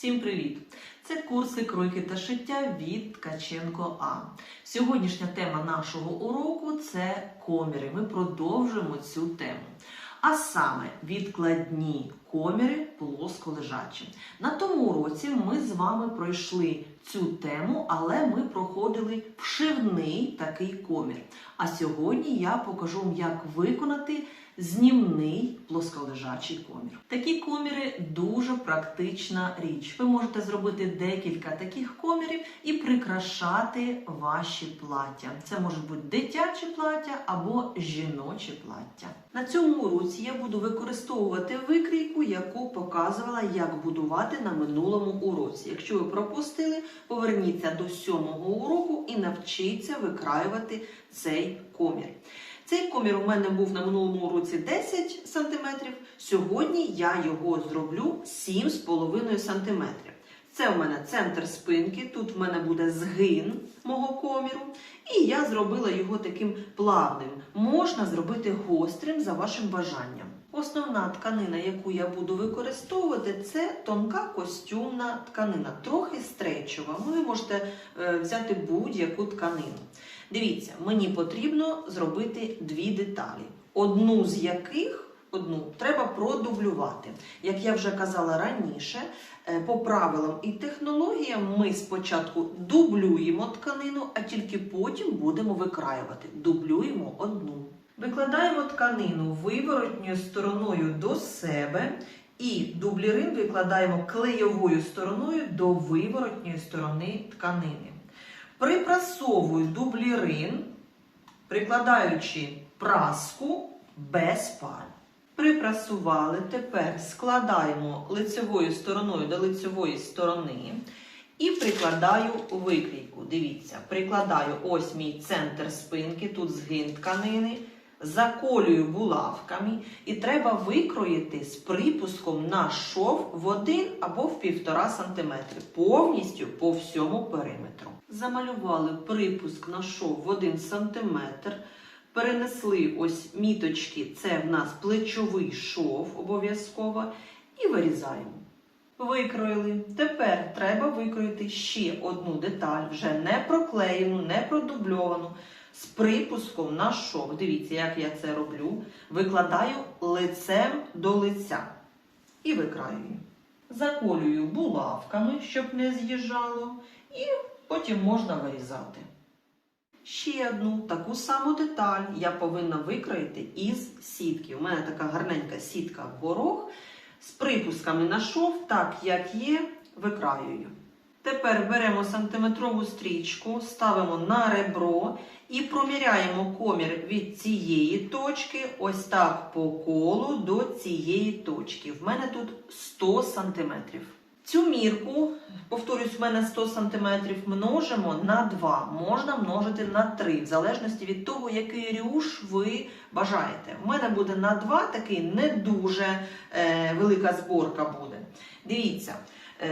Всім привіт! Це курси кройки та шиття від Ткаченко А. Сьогоднішня тема нашого уроку це коміри. Ми продовжуємо цю тему. А саме відкладні коміри плосколежачі. На тому уроці ми з вами пройшли цю тему, але ми проходили вшивний такий комір. А сьогодні я покажу вам, як виконати знімний плосколежачий комір. Такі коміри дуже практична річ. Ви можете зробити декілька таких комірів і прикрашати ваші плаття. Це можуть бути дитячі плаття або жіночі плаття. На цьому уроці я буду використовувати викрійку, яку показувала, як будувати на минулому уроці. Якщо ви пропустили, поверніться до сьомого уроку і навчіться викраювати цей комір. Цей комір у мене був на минулому уроці 10 см. Сьогодні я його зроблю 7,5 см. Це у мене центр спинки, тут в мене буде згин мого коміру. І я зробила його таким плавним. Можна зробити гострим за вашим бажанням. Основна тканина, яку я буду використовувати, це тонка костюмна тканина, трохи стречова. Ви можете е, взяти будь-яку тканину. Дивіться, мені потрібно зробити дві деталі, одну з яких одну треба продублювати. Як я вже казала раніше, е, по правилам і технологіям ми спочатку дублюємо тканину, а тільки потім будемо викраювати. Дублюємо одну. Викладаємо тканину виворотньою стороною до себе. І дублірин викладаємо клейовою стороною до виворотньої сторони тканини. Припрасовую дублірин, прикладаючи праску без пар. Припрасували, тепер складаємо лицевою стороною до лицевої сторони і прикладаю викрійку. Дивіться, прикладаю ось мій центр спинки, тут згин тканини, заколюю булавками і треба викроїти з припуском на шов в 1 або в 1,5 см, повністю по всьому периметру. Замалювали припуск на шов в 1 см. Перенесли ось міточки, це в нас плечовий шов обов'язково, і вирізаємо. Викроїли. Тепер треба викроїти ще одну деталь, вже не проклеєну, не продубльовану, з припуском на шов. Дивіться, як я це роблю. Викладаю лицем до лиця і викраюю. Заколюю булавками, щоб не з'їжджало, і потім можна вирізати. Ще одну таку саму деталь я повинна викроїти із сітки. У мене така гарненька сітка горох з припусками на шов, так як є, викраюю. Тепер беремо сантиметрову стрічку, ставимо на ребро і проміряємо комір від цієї точки, ось так по колу до цієї точки. В мене тут 100 сантиметрів. Цю мірку, повторюсь, в мене 100 см, множимо на 2, можна множити на 3, в залежності від того, який рюш ви бажаєте. У мене буде на 2, такий не дуже е, велика зборка буде. Дивіться,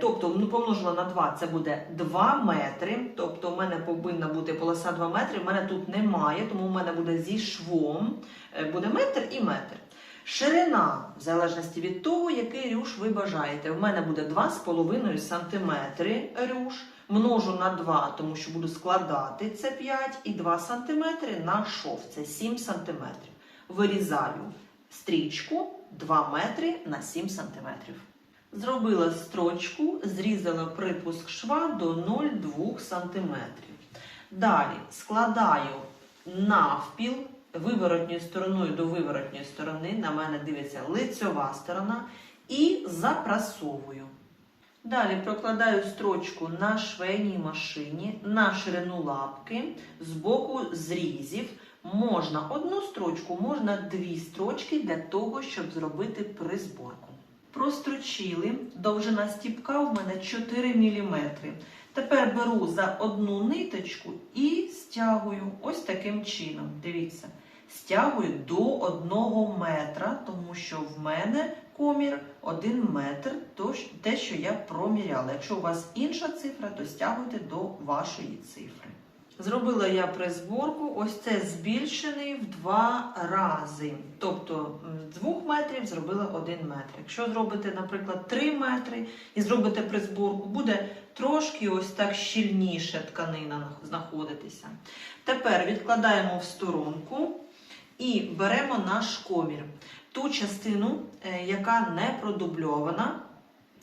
тобто ну, помножила на 2, це буде 2 метри. Тобто, у мене повинна бути полоса 2 метри, в мене тут немає, тому у мене буде зі швом, е, буде метр і метр. Ширина, в залежності від того, який рюш ви бажаєте. У мене буде 2,5 см рюш. Множу на 2, тому що буду складати це 5 і 2 см на шов, це 7 см. Вирізаю стрічку 2 метри на 7 см. Зробила строчку, зрізала припуск шва до 0,2 см. Далі складаю навпіл виворотньою стороною до виворотньої сторони, на мене дивиться лицьова сторона, і запрасовую. Далі прокладаю строчку на швейній машині на ширину лапки з боку зрізів. Можна одну строчку, можна дві строчки для того, щоб зробити призборку. Прострочили, довжина стіпка в мене 4 мм. Тепер беру за одну ниточку і стягую ось таким чином. Дивіться, стягую до 1 метра, тому що в мене комір 1 метр, те, що я проміряла. Якщо у вас інша цифра, то стягуйте до вашої цифри. Зробила я призборку, ось це збільшений в два рази. Тобто з 2 метрів зробила 1 метр. Якщо зробите, наприклад, 3 метри і зробите призборку, буде трошки ось так щільніше тканина знаходитися. Тепер відкладаємо в сторонку і беремо наш комір. Ту частину, е, яка не продубльована,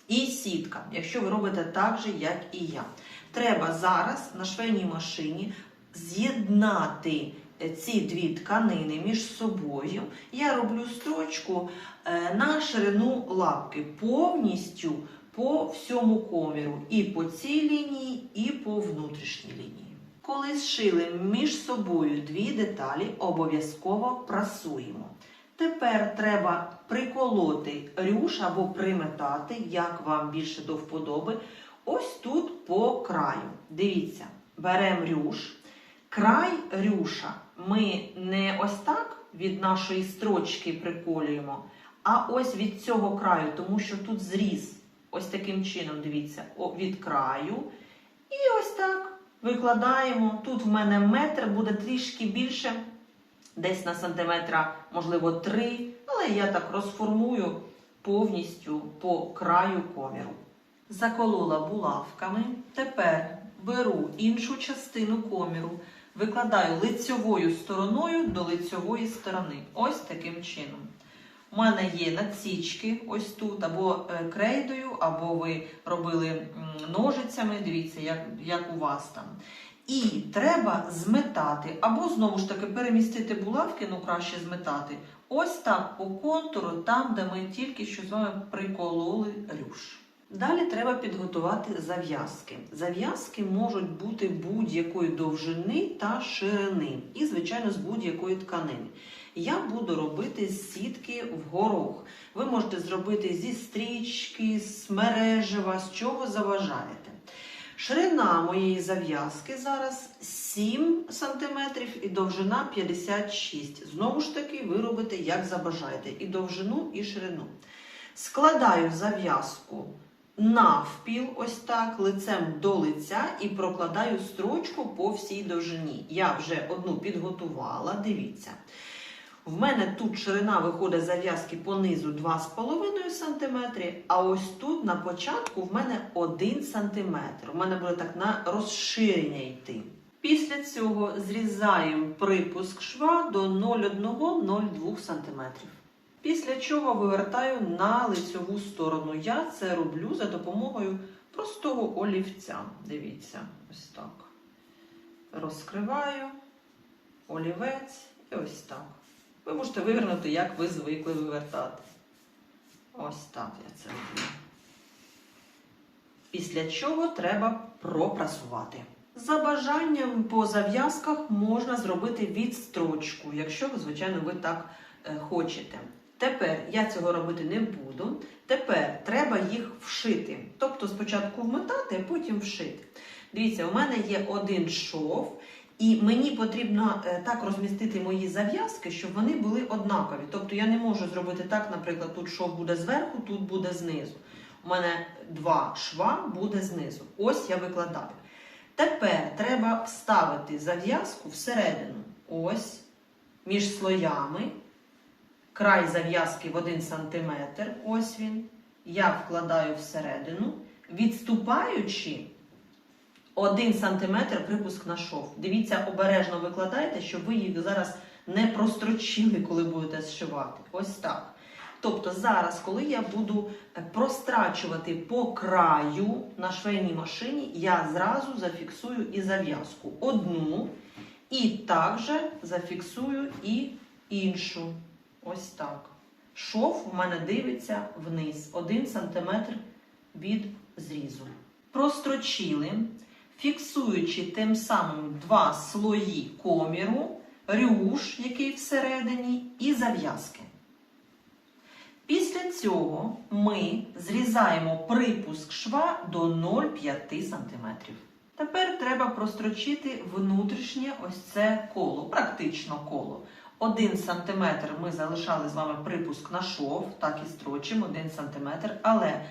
і сітка, якщо ви робите так же, як і я. Треба зараз на швейній машині з'єднати е, ці дві тканини між собою. Я роблю строчку е, на ширину лапки повністю по всьому коміру, і по цій лінії, і по внутрішній лінії. Коли зшили між собою дві деталі, обов'язково прасуємо. Тепер треба приколоти рюш або приметати, як вам більше до вподоби. Ось тут по краю. Дивіться, беремо рюш. Край рюша ми не ось так від нашої строчки приколюємо, а ось від цього краю, тому що тут зріз. Ось таким чином, дивіться, від краю. І ось так викладаємо. Тут в мене метр буде трішки більше, десь на сантиметра, можливо, три. Але я так розформую повністю по краю коміру. Заколола булавками. Тепер беру іншу частину коміру, викладаю лицьовою стороною до лицьової сторони. Ось таким чином. У мене є надсічки ось тут, або е, крейдою, або ви робили ножицями. Дивіться, як, як у вас там. І треба зметати, або знову ж таки перемістити булавки, ну краще зметати. Ось так по контуру, там, де ми тільки що з вами прикололи рюш. Далі треба підготувати зав'язки. Зав'язки можуть бути будь-якої довжини та ширини, і, звичайно, з будь-якої тканини. Я буду робити сітки в горох. Ви можете зробити зі стрічки, з мережева, з чого заважаєте. Ширина моєї зав'язки зараз 7 см і довжина 56 Знову ж таки, ви робите, як забажаєте, і довжину, і ширину. Складаю зав'язку навпіл, ось так, лицем до лиця і прокладаю строчку по всій довжині. Я вже одну підготувала, дивіться. В мене тут ширина виходить зав'язки по низу 2,5 см, а ось тут на початку в мене 1 см. У мене буде так на розширення йти. Після цього зрізаємо припуск шва до 0,1-0,2 см. Після чого вивертаю на лицьову сторону. Я це роблю за допомогою простого олівця. Дивіться, ось так. Розкриваю олівець і ось так. Ви можете вивернути, як ви звикли вивертати. Ось так я це роблю. Після чого треба пропрасувати. За бажанням по зав'язках можна зробити відстрочку, якщо, звичайно, ви так е, хочете. Тепер я цього робити не буду. Тепер треба їх вшити. Тобто спочатку вмотати, а потім вшити. Дивіться, у мене є один шов, і мені потрібно е, так розмістити мої зав'язки, щоб вони були однакові. Тобто я не можу зробити так, наприклад, тут шов буде зверху, тут буде знизу. У мене два шва буде знизу. Ось я викладаю. Тепер треба вставити зав'язку всередину. Ось між слоями. Край зав'язки в 1 см. Ось він. Я вкладаю всередину, відступаючи 1 см припуск на шов. Дивіться, обережно викладайте, щоб ви їх зараз не прострочили, коли будете зшивати. Ось так. Тобто зараз, коли я буду е, прострачувати по краю на швейній машині, я зразу зафіксую і зав'язку одну, і також зафіксую і іншу. Ось так. Шов у мене дивиться вниз, 1 см від зрізу. Прострочили, фіксуючи тим самим два слої коміру, рюш, який всередині, і зав'язки. Після цього ми зрізаємо припуск шва до 0,5 см. Тепер треба прострочити внутрішнє ось це коло, практично коло. 1 см ми залишали з вами припуск на шов, так і строчимо 1 см, але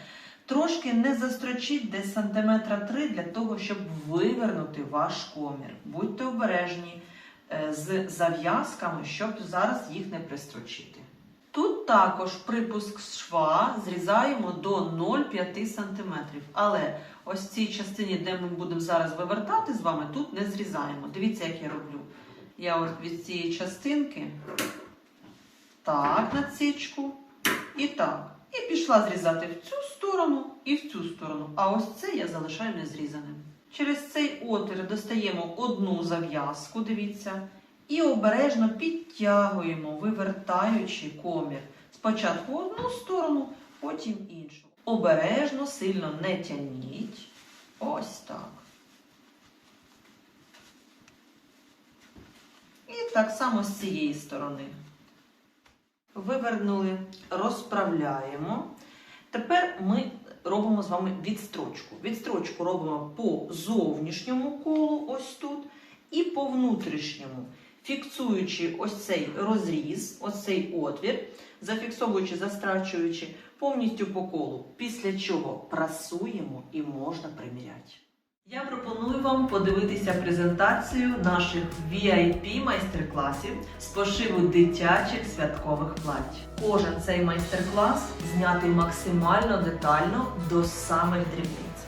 Трошки не застрочіть десь сантиметра 3 для того, щоб вивернути ваш комір. Будьте обережні е, з зав'язками, щоб зараз їх не пристрочити. Тут також припуск шва зрізаємо до 0,5 см. Але ось цій частині, де ми будемо зараз вивертати з вами, тут не зрізаємо. Дивіться, як я роблю. Я от від цієї частинки так насічку і так. І пішла зрізати в цю сторону і в цю сторону. А ось це я залишаю незрізаним. Через цей отвір достаємо одну зав'язку, дивіться, і обережно підтягуємо, вивертаючи комір. Спочатку одну сторону, потім іншу. Обережно, сильно не тяніть. Ось так. І так само з цієї сторони. Вивернули, розправляємо. Тепер ми робимо з вами відстрочку. Відстрочку робимо по зовнішньому колу, ось тут, і по внутрішньому, фіксуючи ось цей розріз, ось цей отвір, зафіксовуючи, застрачуючи повністю по колу. Після чого прасуємо і можна приміряти. Я пропоную вам подивитися презентацію наших VIP майстер-класів з пошиву дитячих святкових плать. Кожен цей майстер-клас знятий максимально детально до самих дрібниць.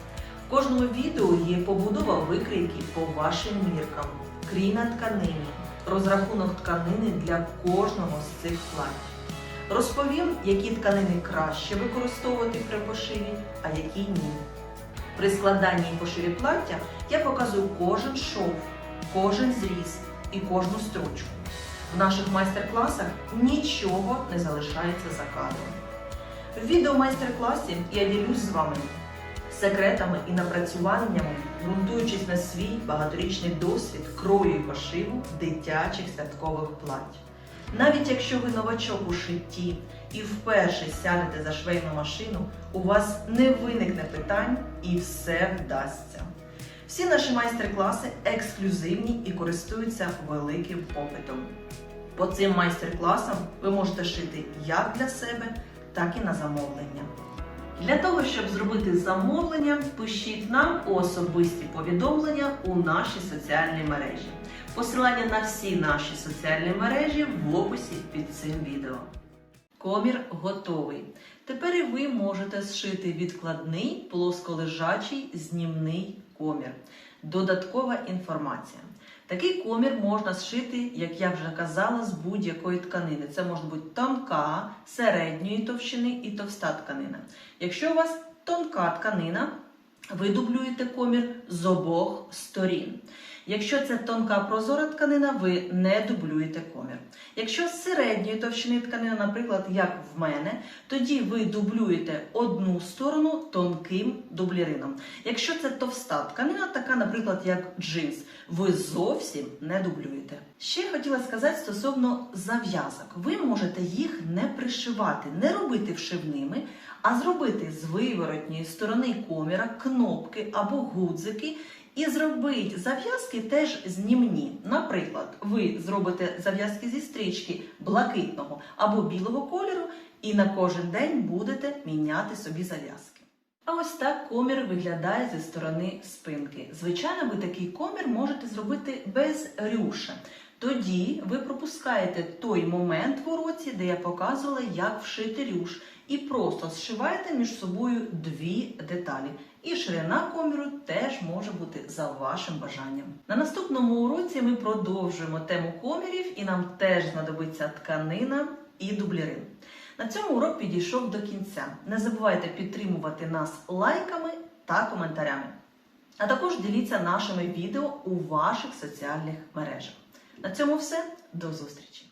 В кожному відео є побудова викрійки по вашим міркам, крій на тканині, розрахунок тканини для кожного з цих плать. Розповім, які тканини краще використовувати при пошиві, а які ні. При складанні і пошиві плаття я показую кожен шов, кожен зріз і кожну строчку. В наших майстер-класах нічого не залишається за кадром. В відео-майстер-класі я ділюсь з вами секретами і напрацюваннями, ґрунтуючись на свій багаторічний досвід крою і пошиву дитячих святкових плать. Навіть якщо ви новачок у шитті і вперше сядете за швейну машину, у вас не виникне питань і все вдасться. Всі наші майстер-класи ексклюзивні і користуються великим попитом. По цим майстер-класам ви можете шити як для себе, так і на замовлення. Для того, щоб зробити замовлення, пишіть нам особисті повідомлення у нашій соціальній мережі. Посилання на всі наші соціальні мережі в описі під цим відео. Комір готовий. Тепер і ви можете зшити відкладний плосколежачий знімний комір. Додаткова інформація. Такий комір можна зшити, як я вже казала, з будь-якої тканини. Це може бути тонка, середньої товщини і товста тканина. Якщо у вас тонка тканина, ви дублюєте комір з обох сторін. Якщо це тонка прозора тканина, ви не дублюєте комір. Якщо з середньої товщини тканина, наприклад, як в мене, тоді ви дублюєте одну сторону тонким дублірином. Якщо це товста тканина, така, наприклад, як джинс, ви зовсім не дублюєте. Ще хотіла сказати стосовно зав'язок. Ви можете їх не пришивати, не робити вшивними, а зробити з виворотньої сторони коміра кнопки або гудзики. І зробити зав'язки теж знімні. Наприклад, ви зробите зав'язки зі стрічки блакитного або білого кольору, і на кожен день будете міняти собі зав'язки. А ось так комір виглядає зі сторони спинки. Звичайно, ви такий комір можете зробити без рюша. Тоді ви пропускаєте той момент в уроці, де я показувала, як вшити рюш, і просто зшиваєте між собою дві деталі. І ширина коміру теж може бути за вашим бажанням. На наступному уроці ми продовжуємо тему комірів, і нам теж знадобиться тканина і дублірин. На цьому урок підійшов до кінця. Не забувайте підтримувати нас лайками та коментарями. А також діліться нашими відео у ваших соціальних мережах. На цьому все. До зустрічі!